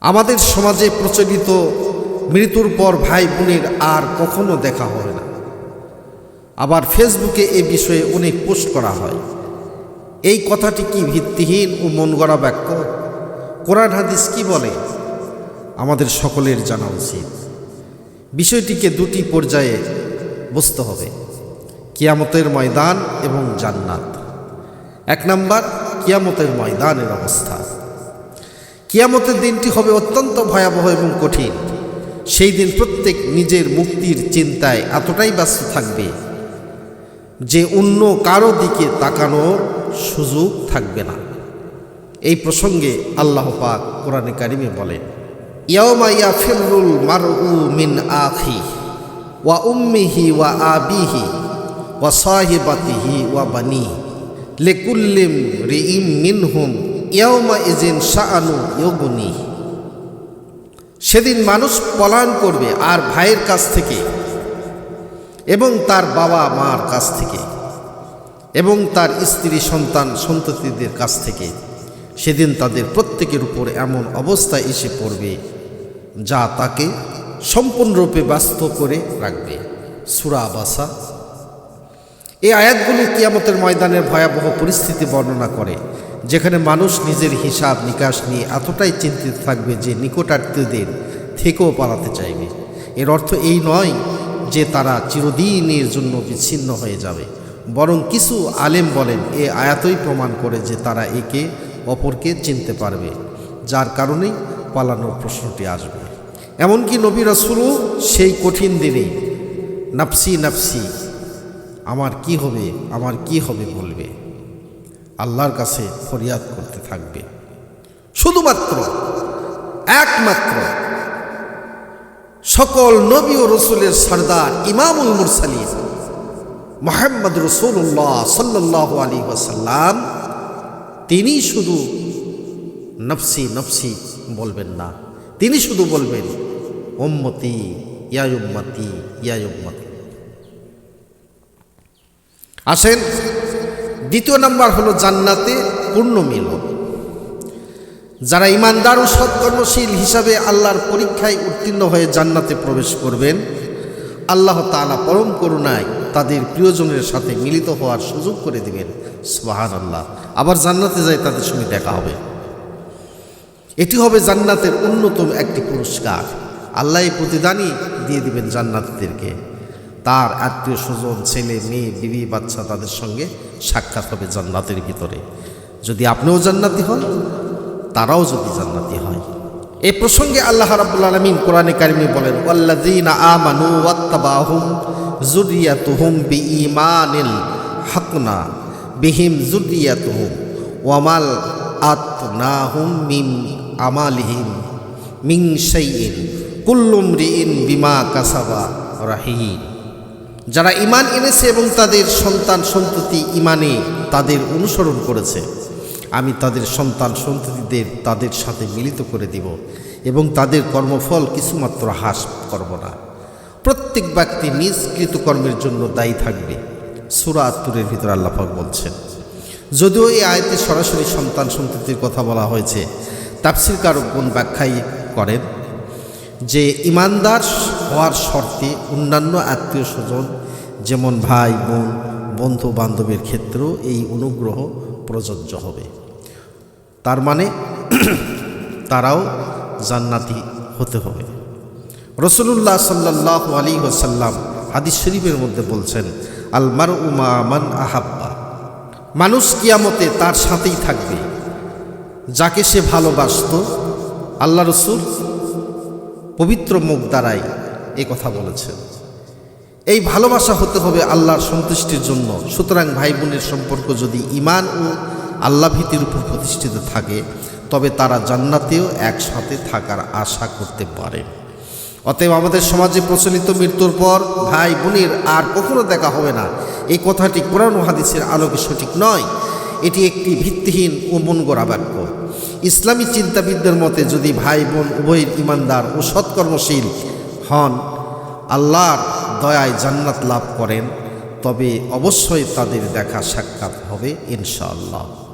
আমাদের সমাজে প্রচলিত মৃত্যুর পর ভাই বোনের আর কখনো দেখা হবে না। আবার ফেসবুকে এ বিষয়ে অনেক পোস্ট করা হয়। এই কথাটি কি ভিত্তিহীন ও মন গড়া বাক্য? কোরআন হাদিস কি বলে? আমাদের সকলের জানা উচিত। বিষয়টিকে দুটি পর্যায়ে বুঝতে হবে। কিয়ামতের ময়দান এবং জান্নাত। এক নাম্বার, কিয়ামতের ময়দানের অবস্থা। কিয়ামতের দিনটি হবে অত্যন্ত ভয়াবহ এবং কঠিন। সেই দিন প্রত্যেক নিজের মুক্তির চিন্তায় এতটাই ব্যস্ত থাকবে যে অন্য কারও দিকে তাকানোর সুযোগ থাকবে না। এই প্রসঙ্গে আল্লাহ পাক কোরআনে কারিমে বলেন, ইয়াউমা ইয়াফিরুল মারউ মিন আখি ওয়া উম্মিহি ওয়া আবিহি ওয়া সাহিবাতিহি ওয়া বানি লিকুল্লিম রিইম মিনহুম ইয়াউমা ইজিন শাআনু ইয়গুনি সেদিন মানুষ পলায়ন করবে আর ভাইয়ের কাছ থেকে এবং তার বাবা মার কাছ থেকে এবং তার স্ত্রী, সন্তান, সন্ততিদের কাছ থেকে সেদিন তাদের প্রত্যেকের উপর এমন অবস্থা এসে পড়বে যা তাকে সম্পূর্ণরূপে ব্যস্ত করে রাখবে। সুরা বাসা এই আয়াতগুলি কিয়ামতের ময়দানের ভয়াবহ পরিস্থিতি বর্ণনা করে। যেখানে মানুষ নিজের হিসাব নিকাশ নিয়ে এতটাই চিন্তিত থাকবে যে নিকটার্থীদের থেকেও পালাতে চাইবে। এর অর্থ এই নয় যে তারা চিরদিনের জন্য বিচ্ছিন্ন হয়ে যাবে। বরং কিছু আলেম বলেন, এ আয়াতই প্রমাণ করে যে তারা একে অপরকে চিনতে পারবে, যার কারণেই পালানোর প্রশ্নটি আসবে। এমনকি নবী রসুলও সেই কঠিন দিনে নাফসি নাফসি, আমার কি হবে, আমার কি হবে? বলবে। আল্লাহর কাছে ফরিয়াদ করতে থাকবে। শুধুমাত্র, একমাত্র সকল নবী ও রসুলের সর্দার ইমামুল মুরসালিম মোহাম্মদ রসুল্লাহ সাল্লাহ আলী ওয়াসাল্লাম, তিনি শুধু নফসি নফসি বলবেন না, তিনি শুধু বলবেন ওম্মতি ইয়ায়ুম্মতি ইয়ায়ুম্মতি আসেন। দ্বিতীয় নম্বর হলো জান্নাতে পূর্ণ মিলন যারা ইমানদার ও সৎকর্মশীল হিসাবে আল্লাহর পরীক্ষায় উত্তীর্ণ হয়ে জান্নাতে প্রবেশ করবেন, আল্লাহ তালা পরম করুণায় তাদের প্রিয়জনের সাথে মিলিত হওয়ার সুযোগ করে দেবেন। সুবাহান আল্লাহ আবার জান্নাতে যায় তাদের সঙ্গে দেখা হবে। এটি হবে জান্নাতের অন্যতম একটি পুরস্কার। আল্লাহ প্রতিদানই দিয়ে দিবেন জান্নাতিদেরকে। তার আত্মীয় স্বজন, ছেলে, মেয়ে, বিবি, বাচ্চা তাদের সঙ্গে সাক্ষাৎ হবে জান্নাতের ভিতরে। যদি আপনিও জান্নাতি হন, তারাও যদি জান্নাতি হয়। এ প্রসঙ্গে আল্লাহ রাব্বুল আলামিন কোরআনে কারিমে বলেন, ওয়াল্লাযীনা আমানু যুররিয়াতুহুম বিঈমানিল হাকনা বিহিম ওয়ামাল শাইইন কুল্লুম বিমা কাসাবা রাহিন যারা ইমান এনেছে এবং তাদের সন্তান সন্ততি ইমানে তাদের অনুসরণ করেছে, আমি তাদের সন্তান সন্ততিদের তাদের সাথে মিলিত করে দিব এবং তাদের কর্মফল কিছুমাত্র হ্রাস করব না। প্রত্যেক ব্যক্তি নিজ কৃতকর্মের জন্য দায়ী থাকবে, সুরা আত্মরের ভিতরে আল্লাপাক বলছেন। যদিও এই আয়তে সরাসরি সন্তান সন্ততির কথা বলা হয়েছে তাফসির কারকগুণ ব্যাখ্যাই করেন যে ইমানদার হওয়ার শর্তে অন্যান্য আত্মীয় স্বজন, যেমন ভাই, বোন বন্ধু বান্ধবের ক্ষেত্রেও এই অনুগ্রহ প্রযোজ্য হবে। তার মানে তারাও জান্নাতি হতে হবে। রসুল্লাহ সাল্লাহ আলী ওসাল্লাম হাদিস শরীফের মধ্যে বলছেন আলমার উমা মান আহাব্বা। মানুষ কিয়ামতে তার সাথেই থাকবে। যাকে সে ভালোবাসত, আল্লাহ রসুল পবিত্র মুখ দ্বারাই এ কথা বলেছেন এই ভালোবাসা হতে হবে আল্লাহর সন্তুষ্টির জন্য। সুতরাং ভাই বোনের সম্পর্ক যদি ইমান ও আল্লাহ ভীতির উপর প্রতিষ্ঠিত থাকে, তবে তারা জান্নাতেও একসাথে থাকার আশা করতে পারে। অতএব আমাদের সমাজে প্রচলিত মৃত্যুর পর ভাই বোনের আর কখনো দেখা হবে না। এই কথাটি কোরআন হাদিসের আলোকে সঠিক নয়। এটি একটি ভিত্তিহীন ও মন গড়া বাক্য। ইসলামী চিন্তাবিদদের মতে যদি ভাই বোন উভয়ের ইমানদার ও সৎকর্মশীল হন আল্লাহর দয়ায় জান্নাত লাভ করেন তবে অবশ্যই তাদের দেখা সাক্ষাৎ হবে ইনশাআল্লাহ।